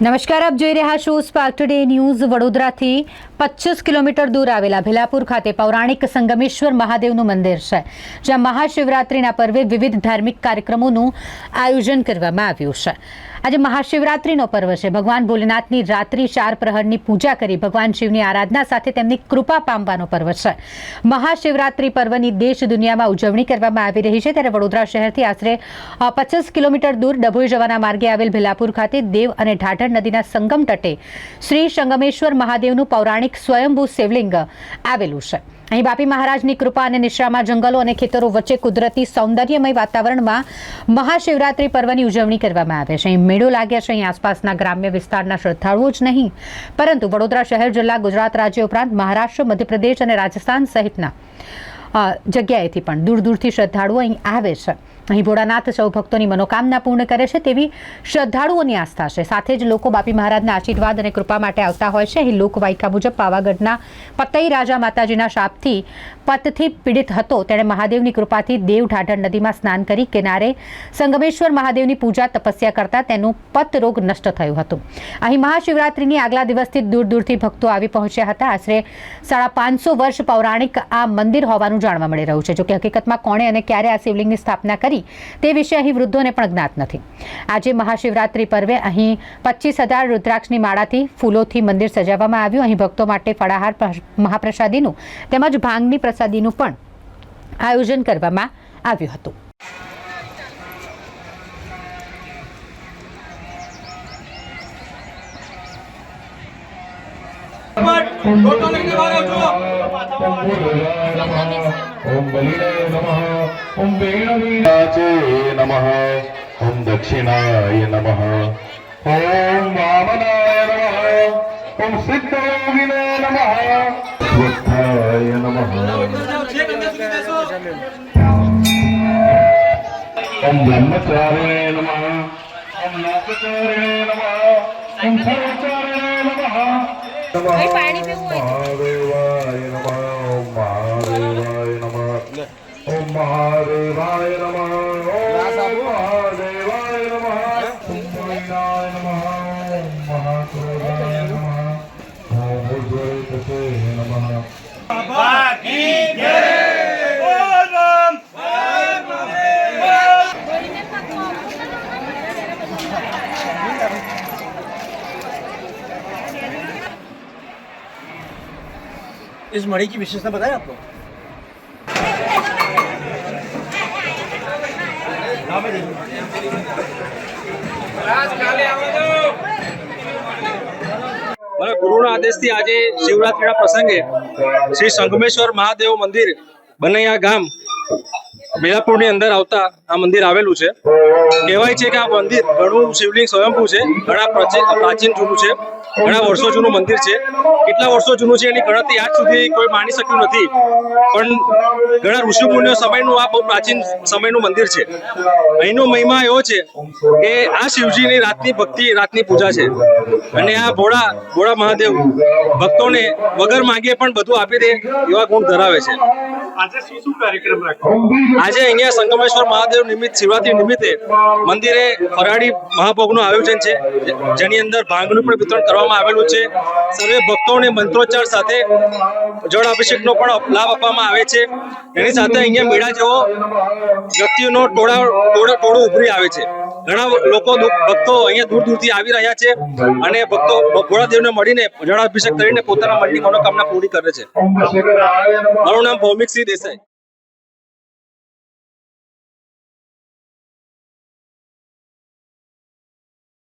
નમસ્કાર, આપ જોઈ રહ્યા છો સ્પાર્ક ટુડે ન્યૂઝ વડોદરાથી પચીસ કિલોમીટર દૂર આવેલા ભેલાપુર ખાતે પૌરાણિક સંગમેશ્વર મહાદેવનું મંદિર છે, જ્યાં મહાશિવરાત્રિના પર્વે વિવિધ ધાર્મિક કાર્યક્રમોનું આયોજન કરવામાં આવ્યું છે. આજે મહાશિવરાત્રિનો પર્વ છે. ભગવાન ભોલેનાથની રાત્રિ ચાર પ્રહરની પૂજા કરી ભગવાન શિવની આરાધના સાથે તેમની કૃપા પામવાનો પર્વ છે. મહાશિવરાત્રિ પર્વની દેશ દુનિયામાં ઉજવણી કરવામાં આવી રહી છે. ત્યારે વડોદરા શહેરથી આશરે પચાસ કિલોમીટર દૂર ડભોઈ જવાના માર્ગે આવેલ ભેલાપુર ખાતે દેવ અને ઢાઢર નદીના સંગમ તટે શ્રી સંગમેશ્વર મહાદેવનું પૌરાણિક સ્વયંભૂ શિવલિંગ આવેલું છે. અહીં બાપી મહારાજની કૃપા અને નિશ્રામાં જંગલો અને ખેતરો વચ્ચે કુદરતી સૌંદર્યમય વાતાવરણમાં મહાશિવરાત્રિ પર્વની ઉજવણી કરવામાં આવે છે. અહીં મેળો લાગ્યા છે. અહીં આસપાસના ગ્રામ્ય વિસ્તારના શ્રદ્ધાળુઓ જ નહીં, પરંતુ વડોદરા શહેર, જિલ્લા, ગુજરાત રાજ્ય ઉપરાંત મહારાષ્ટ્ર, મધ્યપ્રદેશ અને રાજસ્થાન સહિતના જગ્યાએથી પણ દૂર દૂરથી શ્રદ્ધાળુઓ અહીં આવે છે. અહીં ભોળાનાથ સૌ ભક્તોની મનોકામના પૂર્ણ કરે છે તેવી શ્રદ્ધાળુઓની આસ્થા છે. સાથે જ લોકો બાપી મહારાજના આશીર્વાદ અને કૃપા માટે આવતા હોય છે. અહીં લોકવાયકા મુજબ પાવાગઢના પતઈ રાજા માતાજીના શાપથી પતથી પીડિત હતો. તેણે મહાદેવની કૃપાથી દેવ ઢાઢર નદીમાં સ્નાન કરી કિનારે સંગમેશ્વર મહાદેવની પૂજા તપસ્યા કરતા તેનું પત રોગ નષ્ટ થયું હતું. અહીં મહાશિવરાત્રિની આગલા દિવસથી દૂર દૂરથી ભક્તો આવી પહોંચ્યા હતા. આશરે સાડા પાંચસો વર્ષ પૌરાણિક આ મંદિર હોવાનું જાણવા મળી રહ્યું છે. જોકે હકીકતમાં કોણે અને ક્યારે આ શિવલિંગની સ્થાપના કરી તે વિશે અહીં વૃદ્ધોને પણ જ્ઞાત નથી. આજે મહાશિવરાત્રિ પર્વે અહીં પચીસ હજાર રુદ્રાક્ષની માળાથી ફૂલોથી મંદિર સજાવવામાં આવ્યું. અહીં ભક્તો માટે ફળાહાર મહાપ્રસાદીનું તેમજ ભાંગની પ્રસાદીનું પણ આયોજન કરવામાં આવ્યું હતું. ફોટો લઈને બહાર આવજો ઓમ બલિનાય નમઃ ઓમ વેણવીરાજે નમઃ ઓમ દક્ષિણાય નમઃ ઓમ વામનાય નમઃ ઓમ સિદ્ધયોગિને નમઃ સ્વસ્થાય નમઃ છેક અંદર સુધી બેસો ઓમ બ્રહ્મચારિણે નમઃ ઓમ નાથચારિણે નમઃ ઓમ સર્વચારિણે નમઃ પાણી પીવું નમઃ ઓમ મહાદેવાય નમઃ. ઓમ મહાદેવાય નમઃ ઓમ મહાદેવાય નમઃ ઓમ ભોલેનાય નમઃ ઓમ મહાદેવાય નમઃ ઓમ ઉજ્જવલકૃતે નમઃ બોલ બમ इस मणि की विशेषता बताएं आपको हाँ, मैं देखूं। મને ગુરુના આદેશથી આજે શિવરાત્રીના પ્રસંગે શ્રી સંગમેશ્વર મહાદેવ મંદિર બનૈયા ગામ બેલાપુરની અંદર આવતા આ મંદિર આવેલું છે. કહેવાય છે કે આ મંદિર ઘણું શિવલિંગ સ્વયંભૂ છે. ઘણા પ્રાચીન જૂનું છે. ઘણા વર્ષો જૂનું મંદિર છે. કેટલા વર્ષો જૂનું છે એની ગણતરી આજ સુધી કોઈ માની શક્યું નથી. પણ ઘણા ઋષિમુનિઓ સમયનું આ બહુ પ્રાચીન સમયનું મંદિર છે. અહીંનો મહિમા એવો છે કે આ શિવજીની રાતની ભક્તિ રાતની પૂજા છે. અને આ ભોળા ભોળા મહાદેવ ભક્તોને વગર માંગે પણ બધું આપી દે એવા ગુણ ધરાવે છે. આજે શું શું કાર્યક્રમ રાખો આજે અહીંયા સંગમેશ્વર મહાદેવ નિમિત્ત શિવરાત્રી નિમિત્તે મંદિરે ફરાળી મહાભોગનું આયોજન છે, જેની અંદર ભાંગનું પણ વિતરણ કરવામાં આવેલું છે. સર્વે ભક્તોને મંત્રોચ્ચાર સાથે જળ અભિષેકનો પણ લાભ આપવામાં આવે છે. એની સાથે અહીંયા મેળા જેવો વ્યક્તિઓનો ટોળા, ટોળું ઉભરી આવે છે. ઘણા લોકો ભક્તો અહીંયા દૂર દૂરથી આવી રહ્યા છે અને ભક્તો ભોળાદેવને મળીને જળ અભિષેક કરીને પોતાના મનની મનોકામના પૂરી કરે છે. મારું નામ ભૌમિક સિંહ દેસાઈ.